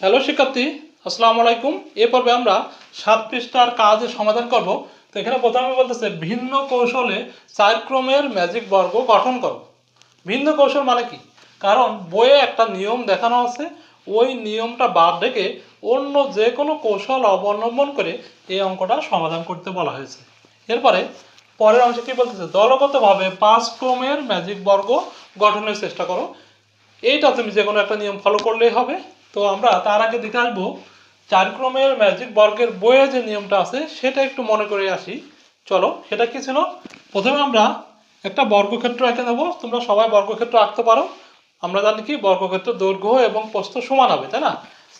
Hello শিক্ষার্থী, আসসালামু আলাইকুম। এ পর্বে আমরা সাত পৃষ্ঠার কাজের সমাধান করব। তো এখানে প্রথমে বলতেছে, ভিন্ন কৌশলে চার ক্রমের ম্যাজিক বর্গ গঠন করো। ভিন্ন কৌশল মানে কি? কারণ বইয়ে একটা নিয়ম দেখানো আছে, ওই নিয়মটা বাদ রেখে অন্য যে কোনো কৌশল অবলম্বন করে এই অঙ্কটা সমাধান করতে বলা হয়েছে। এরপরে পরের অংশে কি বলতেছে, দলগতভাবে পাঁচ ক্রমের ম্যাজিক বর্গ গঠনের চেষ্টা করো। এইটা তুমি যে কোনো একটা নিয়ম ফলো করলেই হবে। তো আমরা তার আগে দেখে আসব চার ক্রমের ম্যাজিক বর্গের বইয়ে যে নিয়মটা আছে, সেটা একটু মনে করে আসি। চলো, সেটা কি ছিল? প্রথমে আমরা একটা বর্গক্ষেত্র এঁকে নেব। তোমরা সবাই বর্গক্ষেত্র আঁকতে পারো। আমরা জানি কি, বর্গক্ষেত্র দৈর্ঘ্য এবং প্রস্থ সমান হবে, তাই না?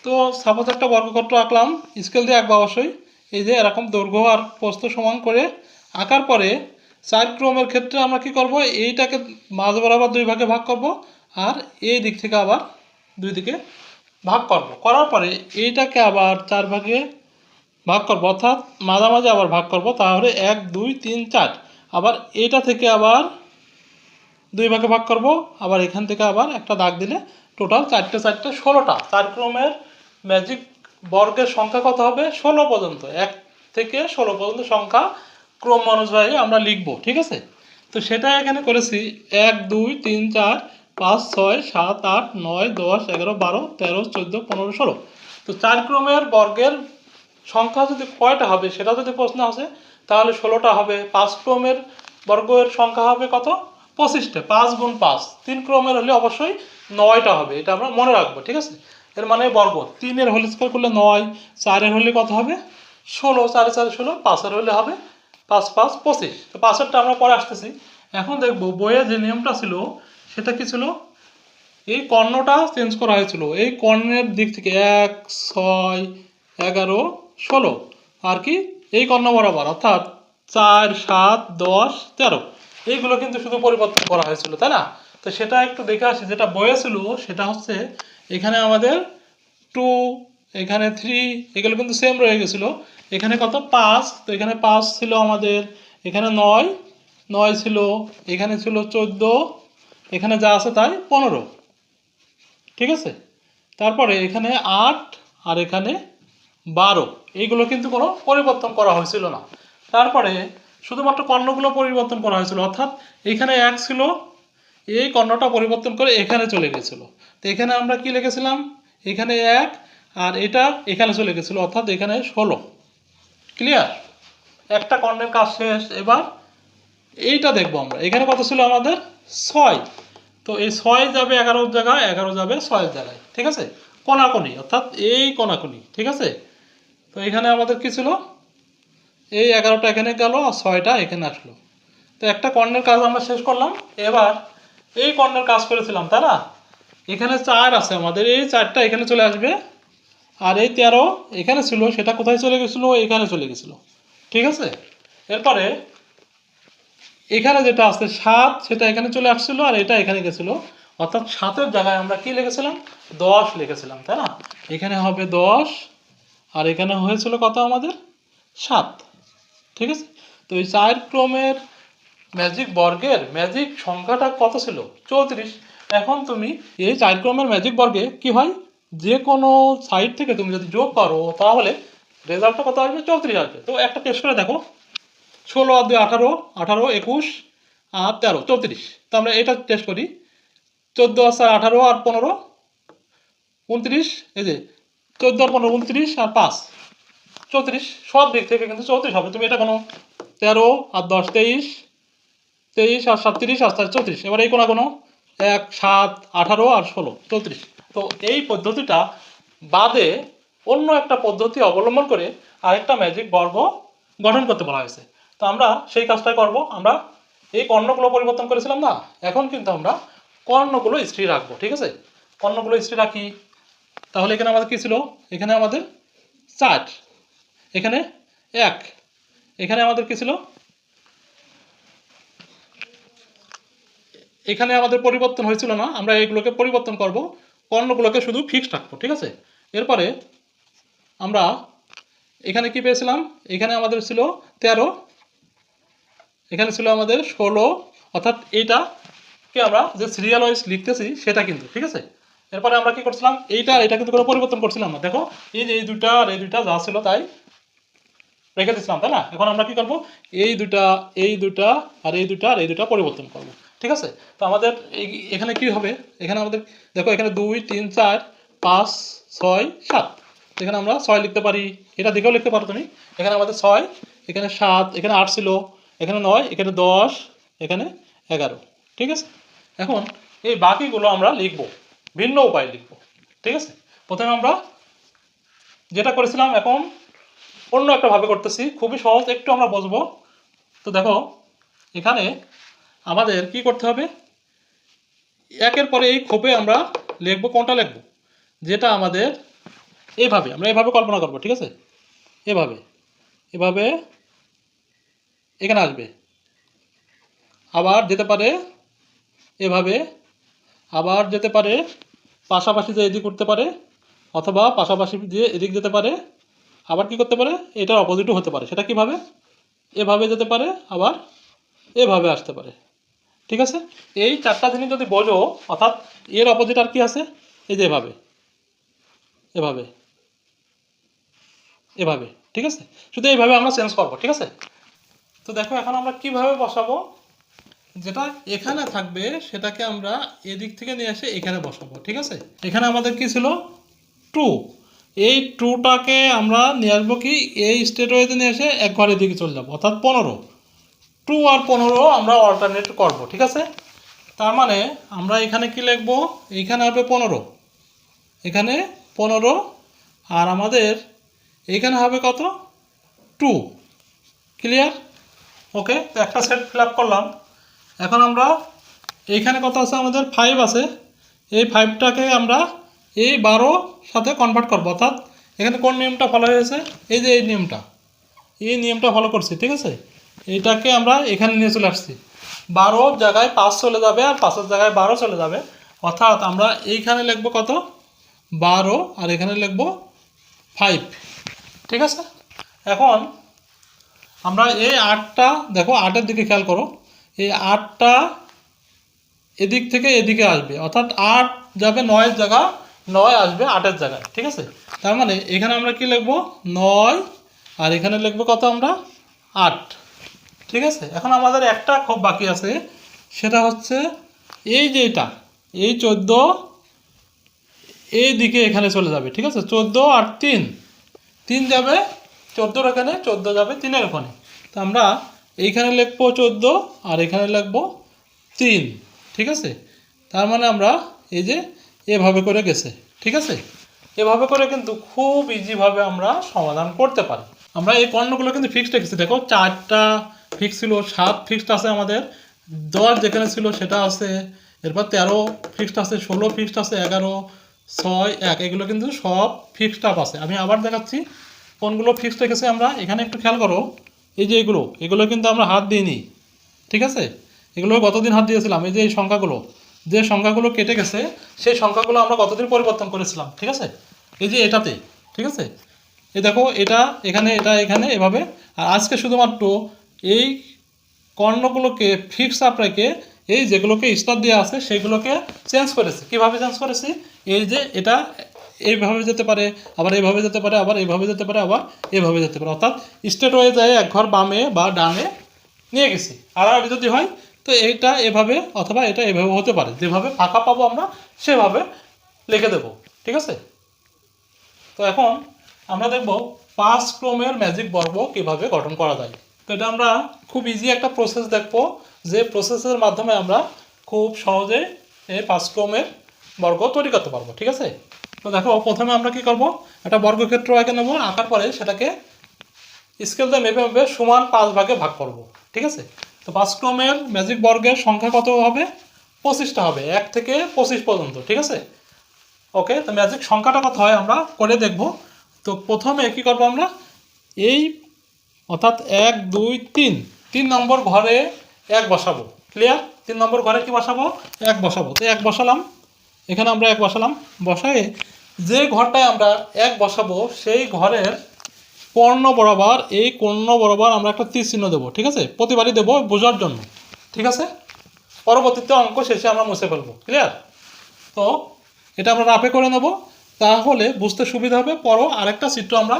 তো সাপোজ একটা বর্গক্ষেত্র আঁকলাম স্কেল দিয়ে আঁকবো অবশ্যই। এই যে এরকম দৈর্ঘ্য আর প্রস্থ সমান করে আঁকার পরে চার ক্রমের ক্ষেত্রে আমরা কি করব? এইটাকে মাঝ বরাবর দুই ভাগে ভাগ করব। আর এই দিক থেকে আবার দুই দিকে ভাগ করব। করার পরে এইটাকে আবার চার ভাগে ভাগ করব। অর্থাৎ মাঝামাঝি আবার ভাগ করব। তাহলে এক, দুই, তিন, চার। আবার এটা থেকে আবার দুই ভাগে ভাগ করব। আবার এখান থেকে আবার একটা দাগ দিলে টোটাল চারটে চারটে, ষোলোটা। চার ক্রমের ম্যাজিক বর্গের সংখ্যা কত হবে? ষোলো পর্যন্ত। এক থেকে ষোলো পর্যন্ত সংখ্যা ক্রম অনুযায়ী আমরা লিখব। ঠিক আছে? তো সেটা এখানে করেছি। এক, দুই, তিন, চার পাঁচ, ছয়, সাত, আট, নয়, দশ, এগারো, বারো, তেরো, চোদ্দ, পনেরো, ষোলো। তো চার ক্রমের বর্গের সংখ্যা যদি কয়টা হবে সেটা যদি প্রশ্ন আসে, তাহলে ষোলোটা হবে। পাঁচ ক্রমের বর্গের সংখ্যা হবে কত? পঁচিশটা। পাঁচ গুণ পাঁচ। তিন ক্রমের হলে অবশ্যই নয়টা হবে। এটা আমরা মনে রাখব, ঠিক আছে? এর মানে বর্গ। তিনের হোল স্কোয়ার করলে নয়, চারের হলে কত হবে? ষোলো। চারে চারে ষোলো, পাঁচের হলে হবে পাঁচ পাঁচ, পঁচিশ। তো পাঁচেরটা আমরা পরে আসতেছি। এখন দেখব বইয়ে যে নিয়মটা ছিল সেটা কি ছিল? এই কর্ণটা চেঞ্জ করা হয়েছিল। এই কর্ণের দিক থেকে এক, ছয়, এগারো, ষোলো। আর কি? এই কর্ণ বরাবর, অর্থাৎ চার, সাত, দশ, তেরো। এইগুলো কিন্তু শুধু পরিবর্তন করা হয়েছিল, তাই না? তো সেটা একটু দেখে আসি। যেটা বয়ে ছিল, সেটা হচ্ছে এখানে আমাদের টু, এখানে থ্রি, এগুলো কিন্তু সেম রয়ে গেছিল। এখানে কত? পাঁচ। তো এখানে পাঁচ ছিল আমাদের, এখানে নয় নয় ছিল, এখানে ছিল চোদ্দ এখানে যা আছে তাই পনেরো। ঠিক আছে? তারপরে এখানে আট আর এখানে বারো। এইগুলো কিন্তু কোনো পরিবর্তন করা হয়েছিল না। তারপরে শুধুমাত্র কর্ণগুলো পরিবর্তন করা হয়েছিল। অর্থাৎ এখানে এক ছিল, এই কর্ণটা পরিবর্তন করে এখানে চলে গেছিল। তো এখানে আমরা কি লিখেছিলাম? এখানে এক আর এটা এখানে চলে গেছিল, অর্থাৎ এখানে ষোলো। ক্লিয়ার একটা কর্ণের কাজ শেষ। এবার এইটা দেখব আমরা। এখানে কত ছিল আমাদের? ছয়। তো এই ছয় যাবে এগারোর জায়গায়, এগারো যাবে ছয়ের জায়গায়, ঠিক আছে? কোনাকুনি অর্থাৎ এই কোনাকুনি ঠিক আছে? তো এখানে আমাদের কি ছিল? এই এগারোটা এখানে গেল আর ছয়টা এখানে আসলো। তো একটা কর্ণের কাজ আমরা শেষ করলাম। এবার এই কর্ণের কাজ করেছিলাম, তাই না? এখানে চার আছে আমাদের, এই চারটা এখানে চলে আসবে। আর এই তেরো এখানে ছিল, সেটা কোথায় চলে গেছিল? এখানে চলে গেছিল, ঠিক আছে? এরপরে এখানে যেটা আছে সাত, সেটা এখানে চলে আসছিল আর এটা এখানে গেছিল। অর্থাৎ সাতের জায়গায় আমরা কি লিখেছিলাম? দশ লিখেছিলাম, তাই না? এখানে হবে দশ, আর এখানে হয়েছিল কত আমাদের? সাত, ঠিক আছে? তো এই চার ক্রমের ম্যাজিক বর্গের ম্যাজিক সংখ্যাটা কত ছিল? চৌত্রিশ। এখন তুমি এই চার ক্রমের ম্যাজিক বর্গে কি হয়? যে কোনো সাইড থেকে তুমি যদি যোগ করো, তাহলে রেজাল্টটা কত আসবে? চৌত্রিশ আসবে। তো একটা টেস্ট করে দেখো। ষোলো আর দুই আঠারো আঠারো, একুশ আর তেরো, চৌত্রিশ। তো আমরা এটা টেস্ট করি। চোদ্দ আর চার আঠারো আর পনেরো, উনত্রিশ, এই যে চোদ্দ আর পনেরো, উনত্রিশ আর পাঁচ। চৌত্রিশ, সব দিক থেকে কিন্তু চৌত্রিশ হবে। তুমি এটা কোনো তেরো আর দশ, তেইশ তেইশ আর সাতত্রিশ আর চার, চৌত্রিশ। এবার এই কোনো কোনো এক, সাত, আঠারো আর ষোলো, চৌত্রিশ। তো এই পদ্ধতিটা বাদে অন্য একটা পদ্ধতি অবলম্বন করে আরেকটা ম্যাজিক বর্গ গঠন করতে বলা হয়েছে। তো আমরা সেই কাজটাই করব। আমরা এই কর্ণগুলো পরিবর্তন করেছিলাম না, এখন কিন্তু আমরা কর্ণগুলো স্থির রাখব, ঠিক আছে? কর্ণগুলো স্থির রাখি। তাহলে এখানে আমাদের কী ছিল? এখানে আমাদের চার, এখানে এক, এখানে আমাদের কি ছিল? এখানে আমাদের পরিবর্তন হয়েছিল না, আমরা এগুলোকে পরিবর্তন করব, কর্ণগুলোকে শুধু ফিক্সড রাখব, ঠিক আছে? এরপরে আমরা এখানে কি পেয়েছিলাম? এখানে আমাদের ছিল তেরো এখানে ছিল আমাদের ষোলো, অর্থাৎ এইটাকে আমরা যে সিরিয়াল ওয়াইজ লিখতেছি সেটা কিন্তু, ঠিক আছে? এরপরে আমরা কি করছিলাম? এইটা এটা কিন্তু কোনো পরিবর্তন করছিলাম না। দেখো, এই যে এই দুইটা আর এই দুইটা যা ছিল তাই রেখে দিচ্ছিলাম তাই না? এখন আমরা কি করব? এই দুটা এই দুটা আর এই দুটা আর এই দুটা পরিবর্তন করব, ঠিক আছে? তো আমাদের এখানে কি হবে? এখানে আমাদের, দেখো, এখানে দুই, তিন, চার, পাঁচ, ছয়, সাত। এখানে আমরা ছয় লিখতে পারি। এটা দিকেও লিখতে পারো তুমি। এখানে আমাদের ছয়, এখানে সাত, এখানে আট ছিল। এখানে নয়, এখানে দশ, এখানে এগারো। ঠিক আছে? এখন এই বাকিগুলো আমরা লিখব, ভিন্ন উপায়ে লিখব। ঠিক আছে? প্রথমে আমরা যেটা করেছিলাম এখন অন্য একটা ভাবে করতেছি। খুবই সহজ, একটু আমরা বুঝব তো দেখো, এখানে আমাদের কি করতে হবে? একের পরে এই খোপে আমরা লিখব, কোনটা লিখব? যেটা আমাদের এভাবে, আমরা এভাবে কল্পনা করব, ঠিক আছে? এভাবে এভাবে এখানে আসবে। আবার যেতে পারে এভাবে, আবার যেতে পারে পাশাপাশি যে এদিক করতে পারে, অথবা পাশাপাশি দিয়ে এদিক যেতে পারে, আবার কি করতে পারে? এটার অপোজিটও হতে পারে। সেটা কীভাবে? এভাবে যেতে পারে, আবার এভাবে আসতে পারে। ঠিক আছে? এই চারটা জিনিস যদি বোঝো, অর্থাৎ এর অপোজিট আর কি আছে? এই যে এভাবে এভাবে এভাবে। ঠিক আছে? শুধু এইভাবে আমরা চেঞ্জ করব, ঠিক আছে? তো দেখো, এখন আমরা কীভাবে বসাবো? যেটা এখানে থাকবে, সেটাকে আমরা এদিক থেকে নিয়ে এসে এখানে বসাবো, ঠিক আছে? এখানে আমাদের কি ছিল? টু। এই টুটাকে আমরা নিয়ে আসব কি? এই স্টেট ওয়েতে নিয়ে এসে এক ঘরের দিকে চলে যাব, অর্থাৎ পনেরো। টু আর পনেরো আমরা অল্টারনেট করব, ঠিক আছে? তার মানে আমরা এখানে কি লিখব? এইখানে হবে পনেরো। এখানে পনেরো, আর আমাদের এইখানে হবে কত? টু। ক্লিয়ার ওকে তো একটা সেট ফিল করলাম। এখন আমরা এইখানে কত আছে? আমাদের ফাইভ আছে। এই ফাইভটাকে আমরা এই বারো সাথে কনভার্ট করব। অর্থাৎ এখানে কোন নিয়মটা ফলো হয়েছে? এই যে এই নিয়মটা। এই নিয়মটা ফলো করছি, ঠিক আছে? এইটাকে আমরা এখানে নিয়ে চলে আসছি। বারো জায়গায় পাঁচ চলে যাবে আর পাঁচের জায়গায় বারো চলে যাবে। অর্থাৎ আমরা এইখানে লিখব কত? বারো, আর এখানে লিখব ফাইভ ঠিক আছে? এখন আমরা এই আটটা, দেখো আটের দিকে খেয়াল করো, এই আটটা এদিক থেকে এদিকে আসবে, অর্থাৎ আট যাবে নয়ের জায়গা, নয় আসবে আটের জায়গায়, ঠিক আছে? তার মানে এখানে আমরা কি লিখব? নয়, আর এখানে লিখব কত আমরা? আট, ঠিক আছে? এখন আমাদের একটা খুব বাকি আছে, সেটা হচ্ছে এই যে এটা, এই চোদ্দ এই দিকে এখানে চলে যাবে, ঠিক আছে? চোদ্দ আর তিন তিন যাবে চোদ্দোর এখানে চোদ্দ যাবে তিনের ওখানে। তো আমরা এইখানে লিখব চোদ্দ, আর এখানে লিখব তিন, ঠিক আছে? তার মানে আমরা এই যে এভাবে করে গেছে, ঠিক আছে? এভাবে করে কিন্তু খুব ইজিভাবে আমরা সমাধান করতে পারি। আমরা এই কর্ণগুলো কিন্তু ফিক্সড রেখেছি। দেখো, চারটা ফিক্স ছিল, সাত ফিক্সড আছে আমাদের, দশ যেখানে ছিল সেটা আছে, এরপর তেরো ফিক্সড আছে, ষোলো ফিক্সড আছে, এগারো, ছয়, এক, এগুলো কিন্তু সব ফিক্সড আপ আছে। আমি আবার দেখাচ্ছি কোনগুলো ফিক্সড রেখেছি আমরা, এখানে একটু খেয়াল করো, এই যে এগুলো এগুলো কিন্তু আমরা হাত দিইনি, ঠিক আছে? এগুলো গতদিন হাত দিয়েছিলাম, এই যে এই সংখ্যাগুলো, যে সংখ্যাগুলো কেটে গেছে, সেই সংখ্যাগুলো আমরা গতদিন পরিবর্তন করেছিলাম, ঠিক আছে? এই যে এটাতে, ঠিক আছে? এই দেখো, এটা, এখানে এটা, এখানে, এভাবে, আর আজকে শুধুমাত্র এই কর্ণগুলোকে ফিক্স আপ রেখে, এই যেগুলোকে স্টার দেওয়া আছে, সেগুলোকে চেঞ্জ করেছি। কীভাবে চেঞ্জ করেছি? এই যে এটা এইভাবে যেতে পারে, আবার এইভাবে যেতে পারে, আবার এইভাবে যেতে পারে, আবার এইভাবে যেতে পারে। অর্থাৎ স্টেট হয়ে যায়, এক ঘর বামে বা ডানে নিয়ে গেছি। আর আর যদি হয়, তো এইটা এভাবে অথবা এটা এভাবে হতে পারে। যেভাবে ফাঁকা পাবো আমরা, সেভাবে লিখে দেব। ঠিক আছে? তো এখন আমরা দেখব পাঁচ ক্রমের ম্যাজিক বর্গ কীভাবে গঠন করা যায়। তো এটা আমরা খুব ইজি একটা প্রসেস দেখব, যে প্রসেসের মাধ্যমে আমরা খুব সহজে এই পাঁচ ক্রমের বর্গ তৈরি করতে পারব। ঠিক আছে? তো দেখো, প্রথমে আমরা কি করব? একটা বর্গক্ষেত্র আগে নেব, আঁকার পরে সেটাকে স্কেল দিয়ে মেপে মেপে সমান পাঁচ ভাগে ভাগ করব, ঠিক আছে? তো পাঁচ ক্রমের ম্যাজিক বর্গের সংখ্যা কত হবে? পঁচিশটা হবে, এক থেকে পঁচিশ পর্যন্ত, ঠিক আছে? ওকে তো ম্যাজিক সংখ্যাটা কত হয় আমরা করে দেখব। তো প্রথমে কী করব আমরা? এই, অর্থাৎ এক, দুই, তিন তিন নম্বর ঘরে এক বসাবো ক্লিয়ার তিন নম্বর ঘরে কি বসাবো? এক বসাবো, তো এক বসালাম। এখানে আমরা এক বসালাম। বসায়ে যে ঘরটায় আমরা এক বসাবো, সেই ঘরের কর্ণ বরাবর, এই কর্ণ বরাবর আমরা একটা তীর চিহ্ন দেবো, ঠিক আছে? প্রতিবারই দেবো বোঝার জন্য, ঠিক আছে? পরবর্তীতে অঙ্ক শেষে আমরা মুছে ফেলব ক্লিয়ার তো এটা আমরা রাফে করে নেব, তাহলে বুঝতে সুবিধা হবে, পরও আরেকটা চিত্র আমরা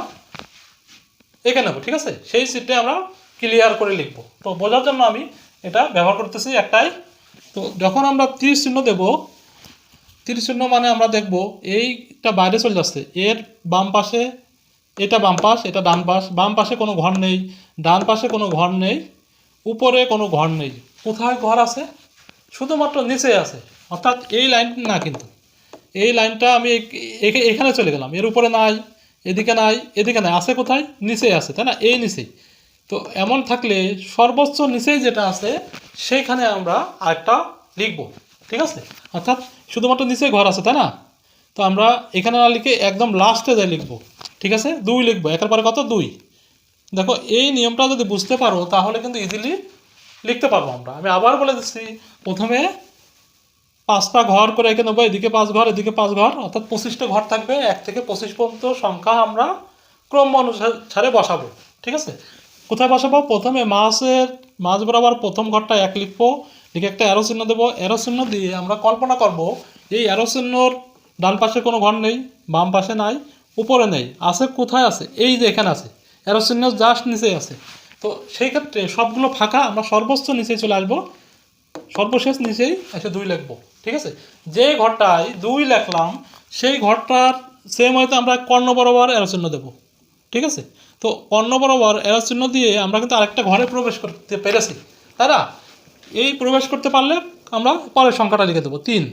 এঁকে নেব, ঠিক আছে? সেই চিত্রে আমরা ক্লিয়ার করে লিখব। তো বোঝার জন্য আমি এটা ব্যবহার করতেছি একটাই। তো যখন আমরা তীর চিহ্ন দেব তীর মানে আমরা দেখব এইটা বাইরে চলে যাচ্ছে। এর বাম পাশে এটা বাম পাশ, এটা ডান পাশ। বাম পাশে কোনো ঘর নেই, ডান পাশে কোনো ঘর নেই, উপরে কোনো ঘর নেই। কোথায় ঘর আছে? শুধুমাত্র নিচে আছে। অর্থাৎ এই লাইন না কিন্তু। এই লাইনটা আমি এখানে চলে গেলাম। এর উপরে নাই, এদিকে নাই এদিকে নাই। আছে কোথায়? নিচেই আছে, তাই না? এই নিচেই। তো এমন থাকলে সর্বোচ্চ নিচেই যেটা আছে সেইখানে আমরা আরেকটা লিখব। ঠিক আছে? অর্থাৎ শুধুমাত্র নিচেই ঘর আছে, তাই না? তো আমরা এখানে না লিখে একদম লাস্টে যাই লিখব, ঠিক আছে? দুই লিখব, একের পরে কত দুই। দেখো, এই নিয়মটা যদি বুঝতে পারো, তাহলে কিন্তু ইজিলি লিখতে পারব আমরা। আমি আবার বলে দিচ্ছি, প্রথমে পাঁচটা ঘর করে এঁকে নেব, এদিকে পাঁচ ঘর, এদিকে পাঁচ ঘর, অর্থাৎ পঁচিশটা ঘর থাকবে, এক থেকে পঁচিশ পর্যন্ত সংখ্যা আমরা ক্রম অনুসারে বসাবো, ঠিক আছে? কোথায় বসাবো? প্রথমে মাছের মাছ বরাবর প্রথম ঘরটা এক লিখব লিখে একটা অ্যারো চিহ্ন দেবো অ্যারো চিহ্ন দিয়ে আমরা কল্পনা করব, এই অ্যারো চিহ্নর ডান পাশে কোনো ঘর নেই, বাম পাশে নাই, উপরে নেই, আছে কোথায় আছে? এই যে এখানে আছে অ্যারো চিহ্ন জাস্ট নিচেই আছে। তো সেই ক্ষেত্রে সবগুলো ফাঁকা, আমরা সর্বোচ্চ নিচে চলে আসব, সর্বশেষ নিচেই এসে দুই লিখব, ঠিক আছে? যে ঘরটায় দুই লিখলাম, সেই ঘরটার সেম হয়তো আমরা কর্ণ বরাবর এরো চিহ্ন দেবো, ঠিক আছে? তো কর্ণ বরাবর এরো চিহ্ন দিয়ে আমরা কিন্তু আরেকটা ঘরে প্রবেশ করতে পেরেছি, তাই না? এই প্রবেশ করতে পারলে আমরা পরের সংখ্যাটা লিখে দেবো, তিন।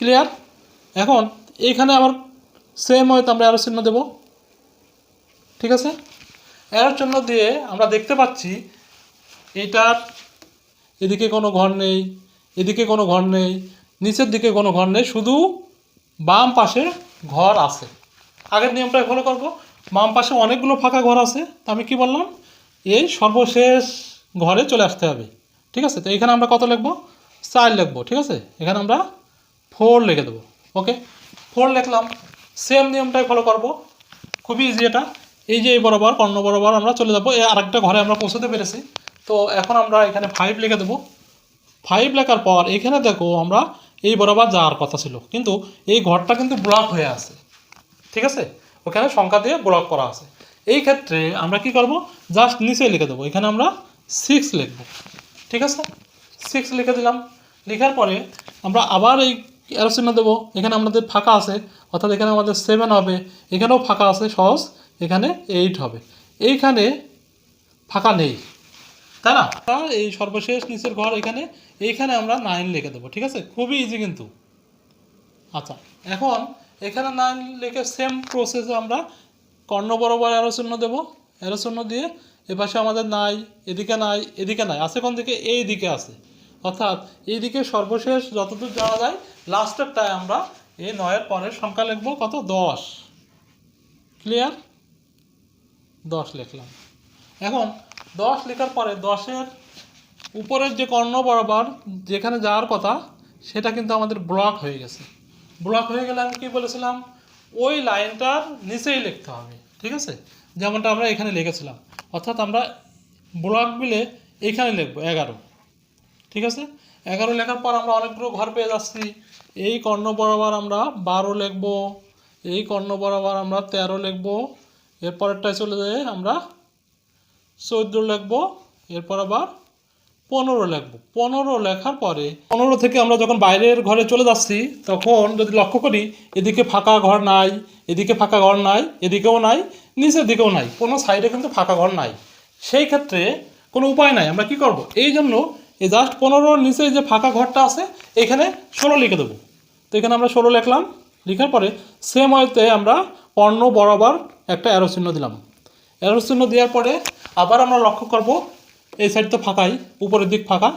ক্লিয়ার এখন এইখানে আবার সেম হয়তো আমরা এরো চিহ্ন দেবো। ঠিক আছে? এরো চিহ্ন দিয়ে আমরা দেখতে পাচ্ছি এইটার এদিকে কোনো ঘর নেই, এদিকে কোনো ঘর নেই, নিচের দিকে কোনো ঘর নেই, শুধু বাম পাশে ঘর আছে। আগের নিয়মটা ফলো করব। বাম পাশে অনেকগুলো ফাঁকা ঘর আছে। তো আমি কি বললাম? এই সর্বশেষ ঘরে চলে আসতে হবে। ঠিক আছে? তো এখানে আমরা কত লিখব? চার লিখব, ঠিক আছে? এখানে আমরা ফোর লিখে দেবো ওকে ফোর লিখলাম সেম নিয়মটাই ফলো করব। খুবই ইজি এটা। এই যে এই বরাবর কর্ণ বরাবর আমরা চলে যাব। এই আরেকটা ঘরে আমরা পৌঁছতে পেরেছি। তো এখন আমরা এখানে ফাইভ লিখে দেবো। ফাইভ লেখার পর এখানে দেখো আমরা এই বরাবর যাওয়ার কথা ছিল। কিন্তু এই ঘরটা কিন্তু ব্লক হয়ে আছে। ঠিক আছে? ওখানে সংখ্যা দিয়ে ব্লক করা আছে। এই ক্ষেত্রে আমরা কি করব? জাস্ট নিচে লিখে দেবো। এখানে আমরা সিক্স লিখব। ঠিক আছে? সিক্স লিখে দিলাম। লেখার পরে আমরা আবার এই অ্যারো চিহ্ন দেবো। এখানে আমাদের ফাঁকা আছে, অর্থাৎ এখানে আমাদের সেভেন হবে। এখানেও ফাঁকা আছে, সহজ। এখানে এইট হবে। এইখানে ফাঁকা নেই। তাই না? এই সর্বশেষ নিচের ঘর এখানে, এইখানে আমরা নাইন লিখে দেবো। ঠিক আছে? খুবই ইজি কিন্তু। আচ্ছা এখন এখানে নাইন লিখে সেম প্রসেসে আমরা কর্ণ বরাবর অ্যারো চিহ্ন দেবো। অ্যারো চিহ্ন দিয়ে এপাশে আমাদের নাই, এদিকে নাই এদিকে নাই, আছে কোন দিকে? এই দিকে আছে। অর্থাৎ এই দিকে সর্বশেষ যতদূর যাওয়া যায় লাস্টেরটায় আমরা এই নয়ের পরের সংখ্যা লিখব কত? দশ। ক্লিয়ার দশ লিখলাম। এখন দশ লেখার পরে দশের উপরের যে কর্ণ বরাবর যেখানে যাওয়ার কথা, সেটা কিন্তু আমাদের ব্লক হয়ে গেছে। ব্লক হয়ে গেলে আমি কী বলেছিলাম? ওই লাইনটার নিচেই লিখতে হবে, ঠিক আছে? যেমনটা আমরা এখানে লিখেছিলাম। অর্থাৎ আমরা ব্লক মিলে এইখানে লিখব এগারো। ঠিক আছে? এগারো লেখার পর আমরা অনেকগুলো ঘর পেয়ে যাচ্ছি। এই কর্ণ বরাবর আমরা বারো লিখব। এই কর্ণ বরাবর আমরা তেরো লিখব। এরপরেরটায় চলে যায় আমরা চোদ্দ লিখব। এরপর আবার পনেরো লিখব। পনেরো লেখার পরে পনেরো থেকে আমরা যখন বাইরের ঘরে চলে যাচ্ছি, তখন যদি লক্ষ্য করি, এদিকে ফাঁকা ঘর নাই, এদিকে ফাঁকা ঘর নাই, এদিকেও নাই নিচের দিকেও নাই, কোনো সাইডে কিন্তু ফাঁকা ঘর নাই। সেই ক্ষেত্রে কোনো উপায় নাই, আমরা কি করব? এই জন্য এই জাস্ট পনেরোর নিচে যে ফাঁকা ঘরটা আছে, এখানে ষোলো লিখে দেবো। তো এখানে আমরা ষোলো লিখলাম, লিখার পরে সেম ওয়েতে আমরা কর্ণ বরাবর একটা অ্যারো চিহ্ন দিলাম। অ্যারো চিহ্ন দেওয়ার পরে আবার আমরা লক্ষ্য করব, এই সাইড তো ফাঁকাই, উপরের দিক ফাঁকা।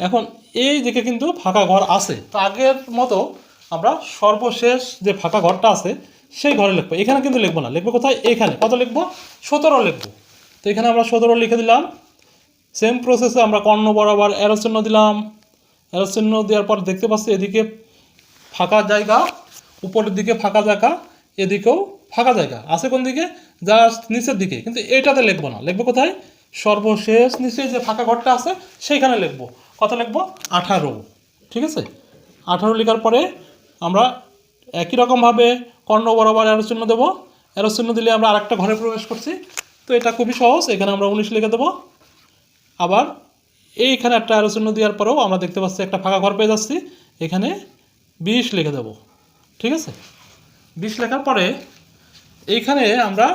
এখন এই দিকে কিন্তু ফাঁকা ঘর আছে। তো আগের মতো আমরা সর্বশেষ যে ফাঁকা ঘরটা আছে সেই ঘরে লিখব। এখানে কিন্তু লিখব না। লিখব কোথায়? এখানে। কত লিখব? সতেরো লিখব। তো এখানে আমরা সতেরো লিখে দিলাম। সেম প্রসেসে আমরা কর্ণ বরাবর চিহ্ন দিলাম। চিহ্ন দেওয়ার পর দেখতে পাচ্ছি এদিকে ফাঁকা জায়গা, উপরের দিকে ফাঁকা জায়গা, এদিকেও ফাঁকা জায়গা। আছে কোন দিকে? জাস্ট নিচের দিকে। কিন্তু এটাতে লিখব না। লিখব কোথায়? সর্বশেষ নিচে যে ফাঁকা ঘরটা আছে, সেইখানে লিখব। কত লিখব? আঠারো। ঠিক আছে? আঠারো লেখার পরে আমরা একই রকমভাবে কর্ণ বরাবর অ্যারো চিহ্ন দেবো। অ্যারো চিহ্ন দিলে আমরা আরেকটা ঘরে প্রবেশ করছি। তো এটা খুবই সহজ, এখানে আমরা উনিশ লিখে দেবো। আবার এইখানে একটা অ্যারো চিহ্ন দেওয়ার পরেও আমরা দেখতে পাচ্ছি একটা ফাঁকা ঘর পেয়ে যাচ্ছি। এখানে বিশ লিখে দেবো। ঠিক আছে? বিশ লেখার পরে এইখানে আমরা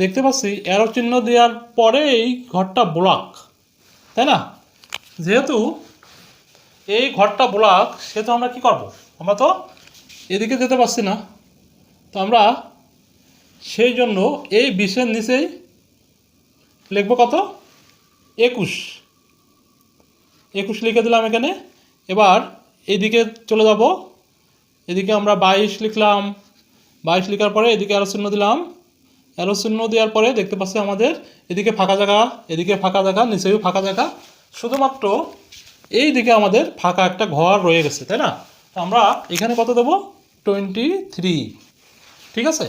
দেখতে পাচ্ছি অ্যারো চিহ্ন দেওয়ার পরে এই ঘরটা ব্লক তাই না? যেহেতু এই ঘরটা ব্লক সেহেতু আমরা কি করব? আমরা তো এদিকে যেতে পারছি না। তো আমরা সেই জন্য এই বিশের নিচেই লিখব কত? একুশ। একুশ লিখে দিলাম এখানে। এবার এইদিকে চলে যাব। এদিকে আমরা বাইশ লিখলাম। বাইশ লিখার পরে এদিকে আরও চিহ্ন দিলাম। অ্যারো চিহ্ন দেওয়ার পরে দেখতে পাচ্ছি আমাদের এদিকে ফাঁকা জায়গা, এদিকে ফাঁকা জায়গা, নিচেও ফাঁকা জায়গা। শুধুমাত্র এই দিকে আমাদের ফাঁকা একটা ঘর রয়ে গেছে, তাই না? তো আমরা এখানে কত দেবো? Twenty three. ঠিক আছে?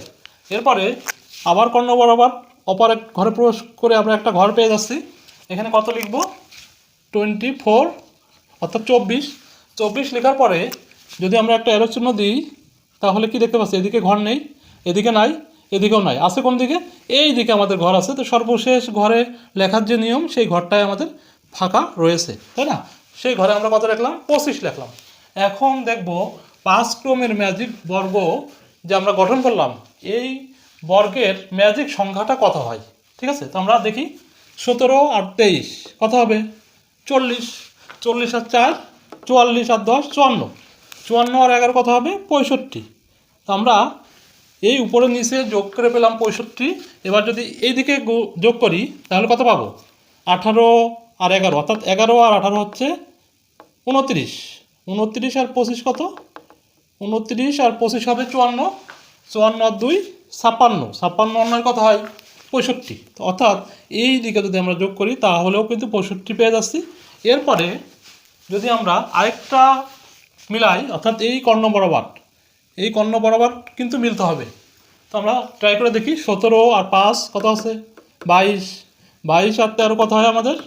এরপরে আবার কর্ণ বরাবর অপর এক ঘরে প্রবেশ করে আমরা একটা ঘর পেয়ে যাচ্ছি। এখানে কত লিখব? টোয়েন্টি ফোর অর্থাৎ চব্বিশ। চব্বিশ লেখার পরে যদি আমরা একটা এরো চিহ্ন দিই, তাহলে কি দেখতে পাচ্ছি? এদিকে ঘর নেই, এদিকে নাই, এদিকেও নাই। আছে কোন দিকে? এই দিকে আমাদের ঘর আছে। তো সর্বশেষ ঘরে লেখার যে নিয়ম, সেই ঘরটায় আমাদের ফাঁকা রয়েছে, তাই না? সেই ঘরে আমরা কত লিখলাম? পঁচিশ লিখলাম। এখন দেখব পাঁচ ক্রমের ম্যাজিক বর্গ যে আমরা গঠন করলাম, এই বর্গের ম্যাজিক সংখ্যাটা কত হয়? ঠিক আছে? তো আমরা দেখি, সতেরো আর তেইশ, কত হবে? চল্লিশ। চল্লিশ আর চার, চুয়াল্লিশ আর দশ, চুয়ান্ন। চুয়ান্ন আর এগারো কত হবে? পঁয়ষট্টি। তো আমরা এই উপরে নিচে যোগ করে পেলাম পঁয়ষট্টি। এবার যদি এইদিকে গো- যোগ করি, তাহলে কত পাবো? আঠারো আর এগারো। অর্থাৎ এগারো আর আঠারো হচ্ছে উনত্রিশ। উনত্রিশ আর পঁচিশ কত? উনত্রিশ আর পঁচিশ হবে চুয়ান্ন। চুয়ান্ন আর দুই, ছাপ্পান্ন। ছাপ্পান্ন অন্যের কথা হয়? পঁয়ষট্টি। অর্থাৎ এই দিকে যদি আমরা যোগ করি, তাহলেও কিন্তু পঁয়ষট্টি পেয়ে যাচ্ছি। এরপরে যদি আমরা আরেকটা মিলাই, অর্থাৎ এই কর্ণ বরাবর, এই কর্ণ বরাবর কিন্তু মিলতে হবে। তো আমরা ট্রাই করে দেখি, সতেরো আর পাঁচ কত আছে? বাইশ। বাইশ আর তেরো কত হয় আমাদের?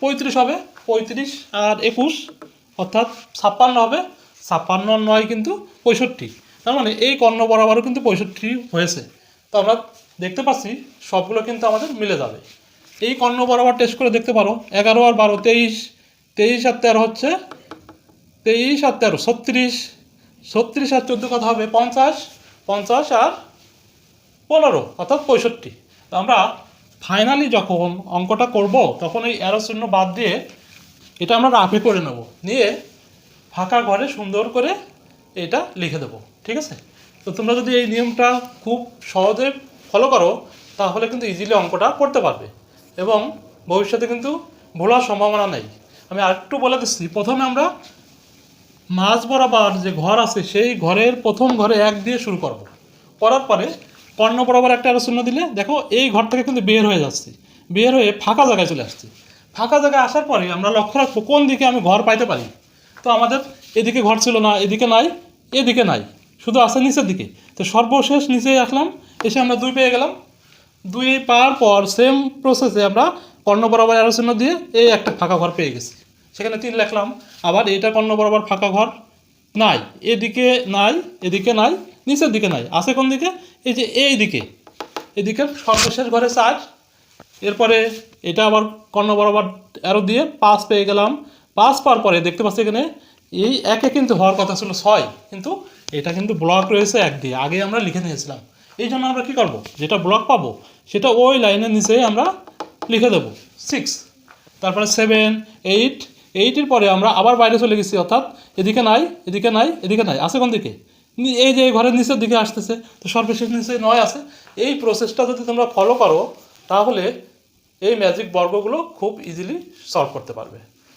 পঁয়ত্রিশ হবে। পঁয়ত্রিশ আর একুশ, অর্থাৎ ছাপ্পান্ন হবে। ছাপ্পান্ন নয় কিন্তু পঁয়ষট্টি। তার মানে এই কর্ণ বরাবরও কিন্তু পঁয়ষট্টি হয়েছে। তো আমরা দেখতে পাচ্ছি সবগুলো কিন্তু আমাদের মিলে যাবে। এই কর্ণ বরাবর টেস্ট করে দেখতে পারো, এগারো আর বারো, তেইশ। তেইশ আর তেরো হচ্ছে, তেইশ আর তেরো, ছত্রিশ। ছত্রিশ আর চোদ্দ কথা হবে? পঞ্চাশ। পঞ্চাশ আর পনেরো, অর্থাৎ পঁয়ষট্টি। তো আমরা ফাইনালি যখন অঙ্কটা করব, তখন এই এরো শূন্য বাদ দিয়ে এটা আমরা রাফে করে নেব। নিয়ে ফাঁকা ঘরে সুন্দর করে এটা লিখে দেবো, ঠিক আছে? তো তোমরা যদি এই নিয়মটা খুব সহজে ফলো করো, তাহলে কিন্তু ইজিলি অঙ্কটা করতে পারবে। এবং ভবিষ্যতে কিন্তু ভোলার সম্ভাবনা নেই। আমি আরেকটু বলে দিচ্ছি, প্রথমে আমরা মাঝ বরাবর যে ঘর আছে, সেই ঘরের প্রথম ঘরে এক দিয়ে শুরু করব। করার পরে কর্ণ বরাবর একটা আরও শূন্য দিলে, দেখো এই ঘর থেকে কিন্তু বের হয়ে যাচ্ছি। বের হয়ে ফাঁকা জায়গায় চলে আসছি। ফাঁকা জায়গায় আসার পরে আমরা লক্ষ্য রাখব কোন দিকে আমি ঘর পাইতে পারি। তো আমাদের এদিকে ঘর ছিল না, এদিকে নাই এদিকে নাই। শুধু আছে নিচের দিকে। তো সর্বশেষ নিচে আসলাম, এসে আমরা দুই পেয়ে গেলাম। দুই পাওয়ার পর সেম প্রসেসে আমরা কর্ণ বরাবর আলোচনা দিয়ে এই একটা ফাঁকা ঘর পেয়ে গেছি। সেখানে তিন লিখলাম, আবার এটা কর্ণ বরাবর ফাঁকা ঘর নাই, এদিকে নাই এদিকে নাই, নিচের দিকে নাই। আছে কোন দিকে? এই যে এই দিকে। এদিকে সর্বশেষ ঘরে চার। এরপরে এটা আবার কর্ণ বরাবর অ্যারো দিয়ে পাঁচ পেয়ে গেলাম। পাঁচ পাওয়ার পরে দেখতে পাচ্ছি এখানে, এই একে কিন্তু হওয়ার কথা ছিল ছয়, কিন্তু এটা কিন্তু ব্লক রয়েছে এক দিয়ে। আগে আমরা লিখে নিয়েছিলাম। এই জন্য আমরা কী করব? যেটা ব্লক পাবো, সেটা ওই লাইনের নিচে আমরা লিখে দেবো। সিক্স তারপরে সেভেন এইট এইটের পরে আমরা আবার বাইরে চলে গেছি, অর্থাৎ এদিকে নাই এদিকে নাই এদিকে নাই। আছে কোন দিকে? এই যে ঘরের নিচের দিকে আসতেছে, তো সর্বশেষ নিচে নয় আছে। এই প্রসেসটা যদি তোমরা ফলো করো, তাহলে এই ম্যাজিক বর্গগুলো খুব ইজিলি সলভ করতে পারবে।